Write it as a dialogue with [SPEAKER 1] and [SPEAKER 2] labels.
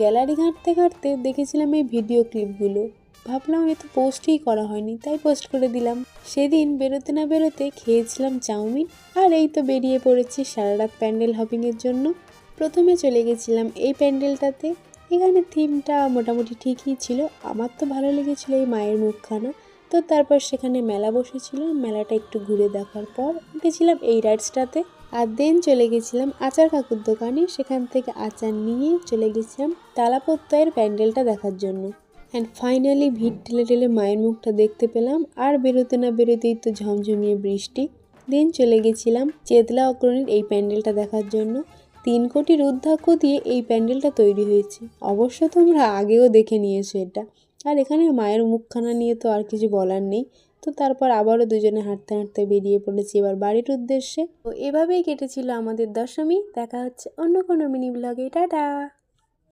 [SPEAKER 1] Gallery ঘাঁটতে ঘাঁটতে দেখেছিলাম এই ভিডিও ক্লিপগুলো। ভাবলাম এ তো পোস্টই করা হয়নি, তাই পোস্ট করে দিলাম। সেদিন বেরোতে না বেরোতে খেয়েছিলাম চাউমিন, আর এই তো বেরিয়ে পড়েছি সারা রাত প্যান্ডেল হপিংয়ের জন্য। প্রথমে চলে গেছিলাম এই প্যান্ডেলটাতে। এখানে থিমটা মোটামুটি ঠিকই ছিল, আমার তো ভালো লেগেছিলো এই মায়ের মুখখানা। তো তারপর সেখানে মেলা বসেছিল মেলাটা একটু ঘুরে দেখার পর উঠেছিলাম এই রাইডসটাতে। আর দেন চলে গেছিলাম আচার কাকুর দোকানে। সেখান থেকে আচার নিয়ে চলে গেছিলাম তালাপত্তয়ের প্যান্ডেলটা দেখার জন্য। অ্যান্ড ফাইনালি ভিড় ঠেলে ঠেলে মায়ের মুখটা দেখতে পেলাম। আর বেরোতে না বেরোতেই তো ঝমঝমিয়ে বৃষ্টি। দেন চলে গেছিলাম চেতলা অগ্রণীর এই প্যান্ডেলটা দেখার জন্য। তিন কোটি রুদ্রাক্ষ দিয়ে এই প্যান্ডেলটা তৈরি হয়েছে। অবশ্য তোমরা আগেও দেখে নিয়েছো এটা। আর এখানে মায়ের মুখখানা নিয়ে তো আর কিছু বলার নেই। তো তারপর আবারও দুজনে হাঁটতে হাঁটতে বেরিয়ে পড়েছি এবার বাড়ির উদ্দেশ্যে। তো এভাবেই কেটেছিল আমাদের দশমী। দেখা হচ্ছে অন্য কোনো মিনি ব্লগে। টাটা!